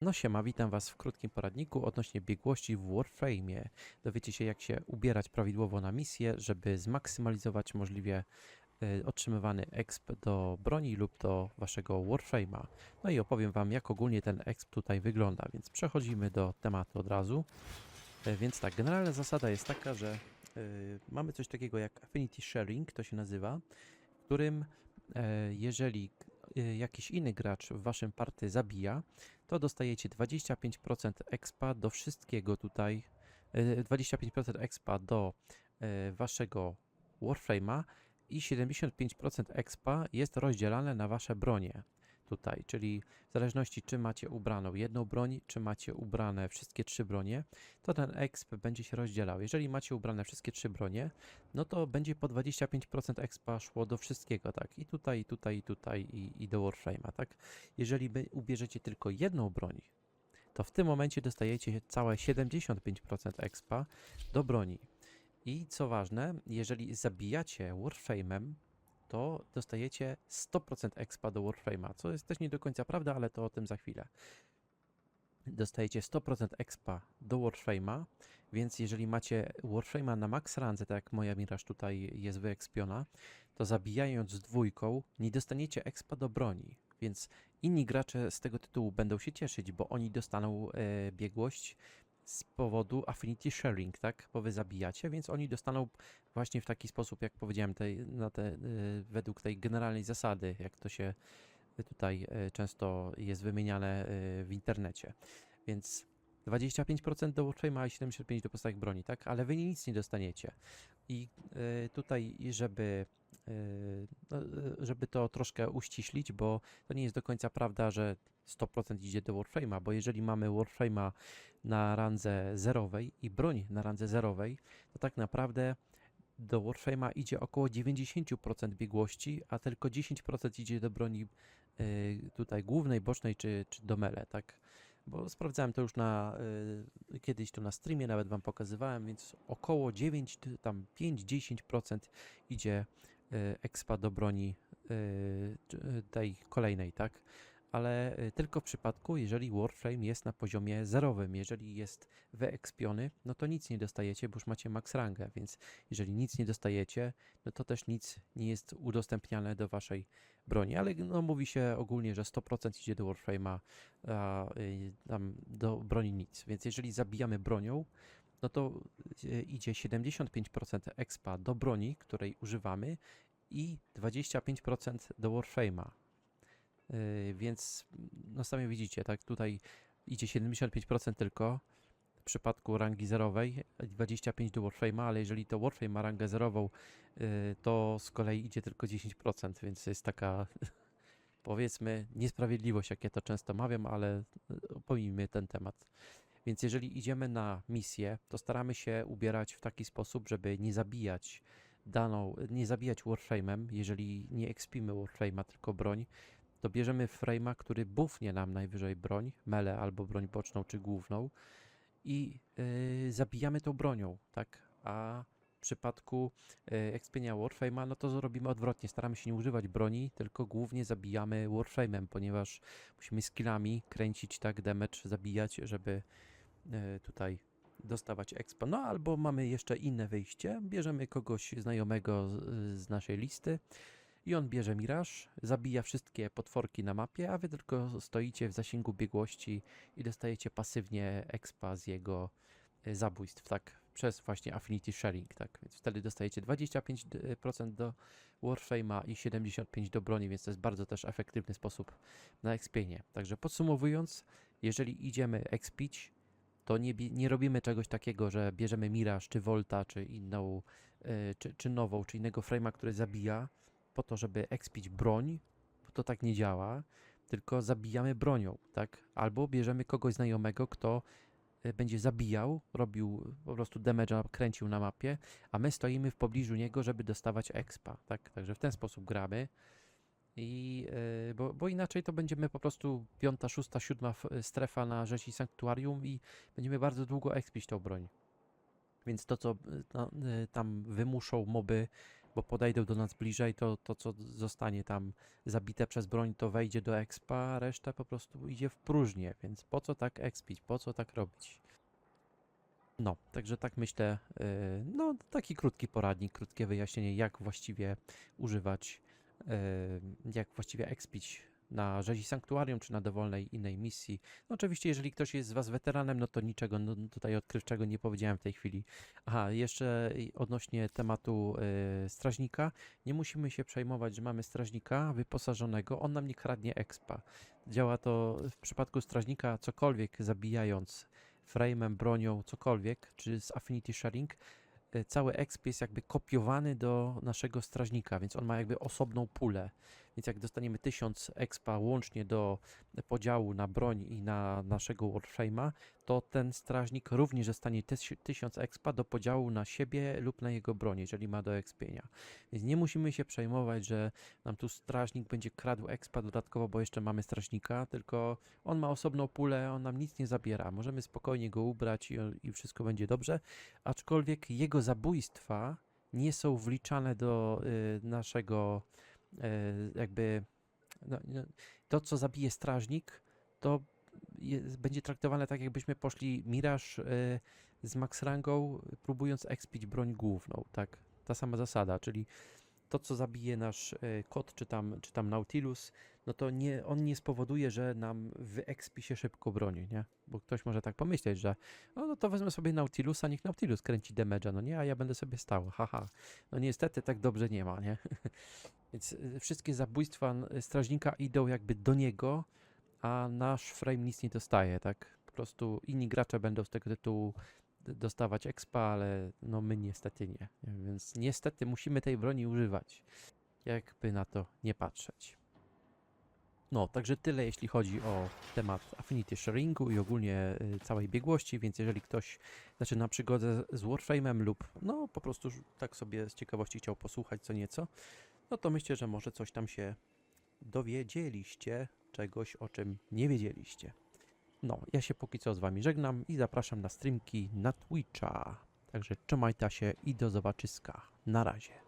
No siema, witam Was w krótkim poradniku odnośnie biegłości w Warframe'ie. Dowiecie się jak się ubierać prawidłowo na misję, żeby zmaksymalizować możliwie y, otrzymywany exp do broni lub do Waszego Warframe'a. No i opowiem Wam jak ogólnie ten exp tutaj wygląda, więc przechodzimy do tematu od razu. Y, więc tak, generalna zasada jest taka, że y, mamy coś takiego jak Affinity Sharing, to się nazywa, w którym e, jeżeli jakiś inny gracz w Waszym party zabija, to dostajecie 25% expa do wszystkiego tutaj, e, 25% expa do e, waszego Warframe'a i 75% expa jest rozdzielane na wasze bronie tutaj, czyli w zależności czy macie ubraną jedną broń, czy macie ubrane wszystkie trzy bronie, to ten exp będzie się rozdzielał. Jeżeli macie ubrane wszystkie trzy bronie, no to będzie po 25% expa szło do wszystkiego, tak? I tutaj, i tutaj, i tutaj, i, i do Warframe'a, tak? Jeżeli ubierzecie tylko jedną broń, to w tym momencie dostajecie całe 75% expa do broni. I co ważne, jeżeli zabijacie Warframe'em, to dostajecie 100% expa do Warframe'a, co jest też nie do końca prawda, ale to o tym za chwilę. Dostajecie 100% expa do Warframe'a, więc jeżeli macie Warframe'a na max randze, tak jak moja Miraż tutaj jest wyekspiona, to zabijając dwójką nie dostaniecie expa do broni, więc inni gracze z tego tytułu będą się cieszyć, bo oni dostaną e, biegłość z powodu affinity sharing, tak? Bo wy zabijacie, więc oni dostaną właśnie w taki sposób, jak powiedziałem, tej, na te, e, według tej generalnej zasady, jak to się tutaj e, często jest wymieniane e, w internecie. Więc 25% do Warframe'a i 75% do podstawowych broni, tak? Ale wy nic nie dostaniecie. I e, tutaj, żeby, żeby to troszkę uściślić, bo to nie jest do końca prawda, że 100% idzie do Warframe'a, bo jeżeli mamy Warframe'a na randze zerowej i broń na randze zerowej, to tak naprawdę do Warframe'a idzie około 90% biegłości, a tylko 10% idzie do broni y, tutaj głównej, bocznej czy, czy do mele, tak? Bo sprawdzałem to już na y, kiedyś tu na streamie, nawet wam pokazywałem, więc około 9, ty- tam 5-10% idzie expa do broni y, y, tej kolejnej, tak? Ale y, tylko w przypadku, jeżeli Warframe jest na poziomie zerowym, jeżeli jest wyekspiony, no to nic nie dostajecie, bo już macie max rangę, więc jeżeli nic nie dostajecie, no to też nic nie jest udostępniane do waszej broni, ale no, mówi się ogólnie, że 100% idzie do Warframe'a, a y, do broni nic, więc jeżeli zabijamy bronią, no to y, idzie 75% expa do broni, której używamy i 25% do Warframe'a. Y, Więc no sami widzicie, tak tutaj idzie 75% tylko w przypadku rangi zerowej, 25 do Warframe'a, ale jeżeli to Warframe ma rangę zerową, y, to z kolei idzie tylko 10%, więc jest taka powiedzmy niesprawiedliwość, jak ja to często mawiam, ale pomijmy ten temat. Więc jeżeli idziemy na misję, to staramy się ubierać w taki sposób, żeby nie zabijać daną, nie zabijać Warframe'em, jeżeli nie ekspimy Warframe'a, tylko broń, to bierzemy frame'a, który buffnie nam najwyżej broń, mele albo broń boczną czy główną i yy, zabijamy tą bronią, tak? A przypadku ekspienia Warframe'a, no to zrobimy odwrotnie, staramy się nie używać broni, tylko głównie zabijamy Warframe'em, ponieważ musimy skillami kręcić tak damage, zabijać, żeby yy, tutaj dostawać expa. No albo mamy jeszcze inne wyjście, bierzemy kogoś znajomego z, z naszej listy, i on bierze miraż, zabija wszystkie potworki na mapie, a wy tylko stoicie w zasięgu biegłości i dostajecie pasywnie expa z jego e, zabójstw, tak? Przez właśnie Affinity Sharing, tak? Więc wtedy dostajecie 25% do Warframe'a i 75% do broni, więc to jest bardzo też efektywny sposób na expienie. Także podsumowując, jeżeli idziemy expić, to nie, nie robimy czegoś takiego, że bierzemy Miraż, czy Volta, czy inną, e, czy, czy nową, czy innego frame'a, który zabija, po to, żeby expić broń, bo to tak nie działa, tylko zabijamy bronią, tak? Albo bierzemy kogoś znajomego, kto będzie zabijał, robił po prostu damage'a, kręcił na mapie, a my stoimy w pobliżu niego, żeby dostawać expa, tak? Także w ten sposób gramy. I, e, bo, bo inaczej to będziemy po prostu piąta, szósta, siódma f- strefa na rzezi sanktuarium i będziemy bardzo długo expić tą broń. Więc to, co y, no, y, tam wymuszą moby, bo podejdą do nas bliżej, to to, co zostanie tam zabite przez broń, to wejdzie do expa, a reszta po prostu idzie w próżnię, więc po co tak expić, po co tak robić? No, także tak myślę, yy, no taki krótki poradnik, krótkie wyjaśnienie, jak właściwie używać, yy, jak właściwie expić na rzezi sanktuarium, czy na dowolnej innej misji. No oczywiście, jeżeli ktoś jest z Was weteranem, no to niczego no, tutaj odkrywczego nie powiedziałem w tej chwili. Aha, jeszcze odnośnie tematu yy, strażnika, nie musimy się przejmować, że mamy strażnika wyposażonego, on nam nie kradnie expa. Działa to w przypadku strażnika cokolwiek zabijając frame'em, bronią, cokolwiek, czy z Affinity Sharing, e, cały exp jest jakby kopiowany do naszego strażnika, więc on ma jakby osobną pulę. Więc jak dostaniemy 1000 expa łącznie do podziału na broń i na naszego Warframe'a, to ten strażnik również dostanie tyś- 1000 expa do podziału na siebie lub na jego broń, jeżeli ma do expienia. Więc nie musimy się przejmować, że nam tu strażnik będzie kradł expa dodatkowo, bo jeszcze mamy strażnika, tylko on ma osobną pulę, on nam nic nie zabiera. Możemy spokojnie go ubrać i, i wszystko będzie dobrze, aczkolwiek jego zabójstwa nie są wliczane do y, naszego jakby no, no, to, co zabije strażnik, to je, będzie traktowane tak, jakbyśmy poszli Miraż y, z max rangą, próbując expić broń główną, tak? Ta sama zasada, czyli to, co zabije nasz y, kot, czy tam, czy tam Nautilus, no to nie, on nie spowoduje, że nam wyexpi się szybko broni, nie? Bo ktoś może tak pomyśleć, że no, no to wezmę sobie Nautilusa, niech Nautilus kręci damage'a, no nie, a ja będę sobie stał, haha. No niestety tak dobrze nie ma, nie? Więc y, wszystkie zabójstwa strażnika idą jakby do niego, a nasz frame nic nie dostaje, tak? Po prostu inni gracze będą z tego tytułu dostawać expa, ale no my niestety nie. Więc niestety musimy tej broni używać, jakby na to nie patrzeć. No, także tyle jeśli chodzi o temat Affinity Sharingu i ogólnie y, całej biegłości, więc jeżeli ktoś zaczyna przygodę z Warframe'em lub no po prostu tak sobie z ciekawości chciał posłuchać co nieco, no to myślę, że może coś tam się dowiedzieliście, czegoś o czym nie wiedzieliście. No, ja się póki co z wami żegnam i zapraszam na streamki na Twitcha. Także trzymajcie się i do zobaczyska. Na razie.